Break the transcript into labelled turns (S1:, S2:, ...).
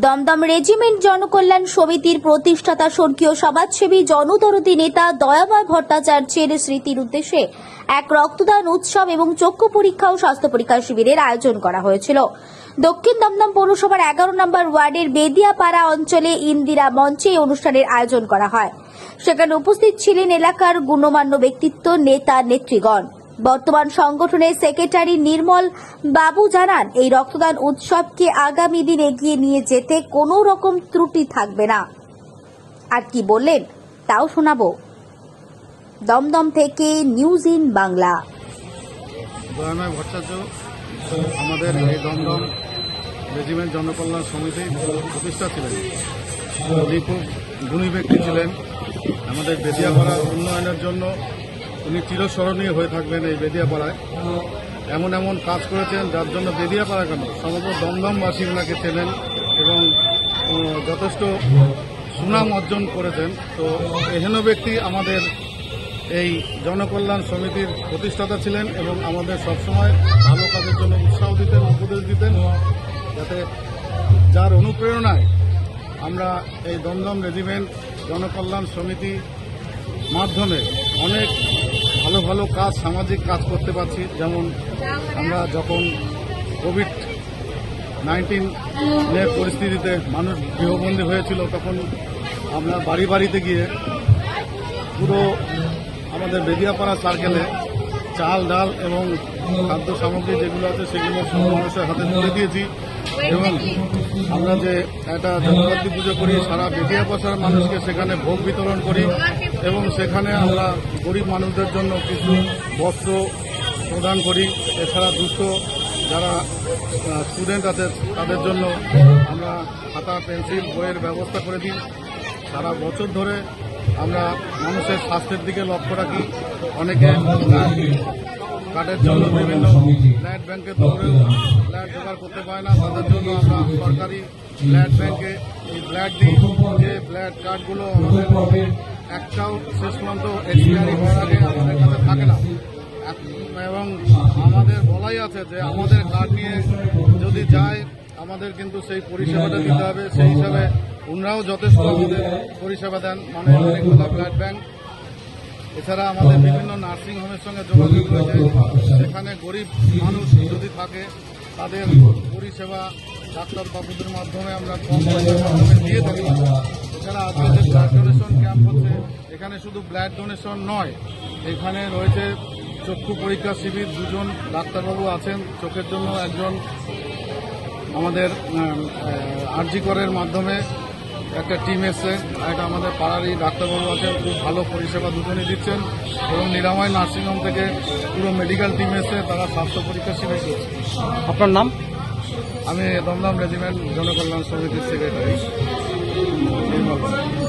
S1: Dumdum regiment Janakalyan সমিতির প্রতিষ্ঠাতা স্বর্গীয় সমাজসেবী জনদরদী নেতা দয়াময় ভট্টাচার্যের স্মৃতির উদ্দেশ্যে এক রক্তদান উৎসব এবং চক্ষু পরীক্ষা ও স্বাস্থ্য পরীক্ষা শিবিরের আয়োজন করা হয়েছিল। দক্ষিণ দমদম পৌরসভার এগারো নম্বর ওয়ার্ডের বেদিয়াপাড়া অঞ্চলে ইন্দিরা মঞ্চে এই অনুষ্ঠানের আয়োজন করা হয়। সেখানে উপস্থিত ছিলেন এলাকার গুণমান্য ব্যক্তিত্ব, নেতা, নেত্রীগণ। বর্তমান সংগঠনের সেক্রেটারি নির্মল বাবু জানান, এই রক্তদান উৎসবকে আগামী দিন এগিয়ে নিয়ে যেতে কোনো রকম ত্রুটি থাকবে না। আর কি বললেন, তাও শোনাবো। দমদম থেকে নিউজ ইন বাংলা।
S2: আমাদের এই দমদম রেজিমেন্ট জনকল্যাণ সমিতির প্রতিষ্ঠা ছিলেন। উনি খুব গুণী ব্যক্তি ছিলেন। আমাদের বেদিয়াপাড়ার উন্নয়নের জন্য উনি চিরস্মরণীয় হয়ে থাকবেন এই বেদিয়াপাড়ায়। এমন এমন কাজ করেছেন, যার জন্য বেদিয়াপাড়া কেন? সমগ্র দমদমবাসী ওনাকে চেনেন এবং যথেষ্ট সুনাম অর্জন করেছেন। তো এহেন ব্যক্তি আমাদের এই জনকল্যাণ সমিতির প্রতিষ্ঠাতা ছিলেন এবং আমাদের সবসময় ভালো কাজের জন্য উৎসাহ দিতেন, উপদেশ দিতেন। যাতে যার অনুপ্রেরণায় আমরা এই দমদম রেজিমেন্ট জনকল্যাণ সমিতি মাধ্যমে অনেক ভালো ভালো কাজ, সামাজিক কাজ করতে পারছি। যেমন আমরা যখন কোভিড নাইন্টিনের পরিস্থিতিতে মানুষ গৃহবন্দী হয়েছিল, তখন আমরা বাড়ি বাড়িতে গিয়ে পুরো আমাদের বেদিয়াপাড়া সার্কেলে চাল, ডাল এবং খাদ্য সামগ্রী যেগুলো আছে সেগুলো সব মানুষের হাতে তুলে দিয়েছি এবং আমরা যে একটা জগদ্ধাত্রী পুজো করি, সারা বেদিয়াপাড়ার মানুষকে সেখানে ভোগ বিতরণ করি। এবং সেখানে আমরা গরিব মানুষদের জন্য কিছু বস্ত্র প্রদান করি। এছাড়া দুস্থ যারা স্টুডেন্ট আছে, তাদের জন্য আমরা খাতা, পেন্সিল, বইয়ের ব্যবস্থা করে দিই। সারা বছর ধরে আমরা মানুষের স্বাস্থ্যের দিকে লক্ষ্য রাখি। অনেকে কার্ডের জন্য বিভিন্ন ব্লাড ব্যাংকে দৌড়েও ব্লাড জোগাড় করতে পারে না। তাদের জন্য আমরা সরকারি ব্লাড ব্যাংকে এই ব্লাড দিই। যে ব্লাড কার্ডগুলো আমাদের একটাও শেষ পর্যন্ত এক্সপায়ারি হওয়ার আগে আমাদের থাকে না। এবং আমাদের বলাই আছে যে আমাদের কার্ড নিয়ে যদি যায়, আমাদের কিন্তু সেই পরিষেবাটা দিতে হবে। সেই হিসাবে ওনারাও যথেষ্ট আমাদের পরিষেবা দেন মানে অনেকগুলো ব্লাড ব্যাংক। এছাড়া আমাদের বিভিন্ন নার্সিং হোমের সঙ্গে যোগাযোগ রয়েছে সেখানে গরিব মানুষ যদি থাকে, তাদের পরিষেবা ডাক্তার ডাক্তারবাবুদের মাধ্যমে আমরা কম দিয়ে থাকি। এছাড়া আজকে যে ব্লাড ডোনেশন ক্যাম্প হচ্ছে। এখানে শুধু ব্লাড ডোনেশন নয় এখানে রয়েছে চক্ষু পরীক্ষা শিবির দুজন ডাক্তারবাবু আছেন। চোখের জন্য একজন আমাদের আরজি করের মাধ্যমে একটা টিম এসছে। একটা আমাদের পাড়ারই ডাক্তারবাবু আছেন। খুব ভালো পরিষেবা দুজনই দিচ্ছেন। এবং নিরাময় নার্সিংহোম থেকে পুরো মেডিকেল টিম এসে তারা স্বাস্থ্য পরীক্ষা শিবির করছে।
S3: আপনার নাম?
S2: আমি দমদম রেজিমেন্ট জনকল্যাণ সমিতির সেক্রেটারি নির্মল বাবু।